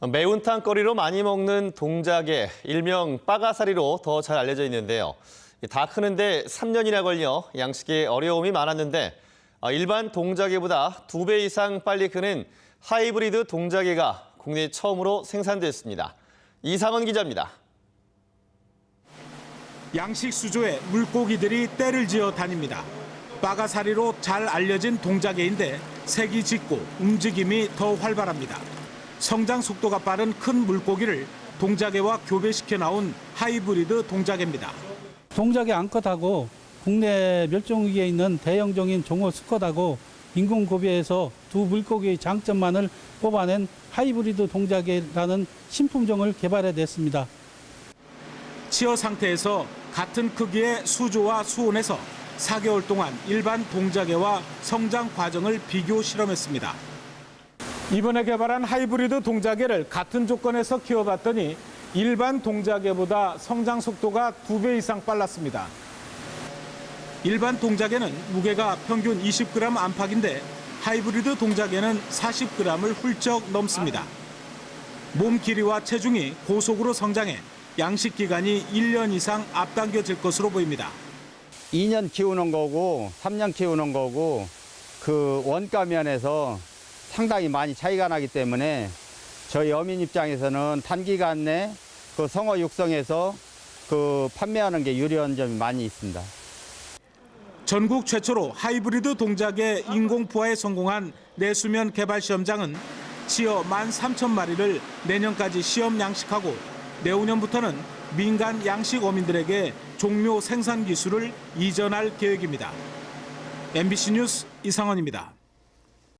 매운탕 거리로 많이 먹는 동작에 일명 빠가사리로 더 잘 알려져 있는데요. 다 크는데 3년이나 걸려 양식에 어려움이 많았는데 아, 일반 동작에보다 두배 이상 빨리 크는 하이브리드 동작에가 국내 처음으로 생산됐습니다. 이상원 기자입니다. 양식 수조에 물고기들이 때를 지어 다닙니다. 빠가사리로 잘 알려진 동작계인데 색이 짙고 움직임이 더 활발합니다. 성장 속도가 빠른 큰 물고기를 동작계와 교배시켜 나온 하이브리드 동작계입니다. 동작이 암컷하고 국내 멸종 위기에 있는 대형종인 종어 수컷하고 인공 고비에서 두 물고기의 장점만을 뽑아낸 하이브리드 동작이라는 신품종을 개발해냈습니다. 치어 상태에서 같은 크기의 수조와 수온에서 4개월 동안 일반 동작계와 성장 과정을 비교 실험했습니다. 이번에 개발한 하이브리드 동작계를 같은 조건에서 키워봤더니 일반 동작계보다 성장 속도가 두 배 이상 빨랐습니다. 일반 동작에는 무게가 평균 20g 안팎인데 하이브리드 동작에는 40g을 훌쩍 넘습니다. 몸 길이와 체중이 고속으로 성장해 양식 기간이 1년 이상 앞당겨질 것으로 보입니다. 2년 키우는 거고 3년 키우는 거고 그 원가 면에서 상당히 많이 차이가 나기 때문에 저희 어민 입장에서는 단기간 내 그 성어 육성해서 그 판매하는 게 유리한 점이 많이 있습니다. 전국 최초로 하이브리드 동작의 인공 부화에 성공한 내수면 개발 시험장은 치어 13,000마리를 내년까지 시험 양식하고 내후년부터는 민간 양식 어민들에게 종묘 생산 기술을 이전할 계획입니다. MBC 뉴스 이상원입니다.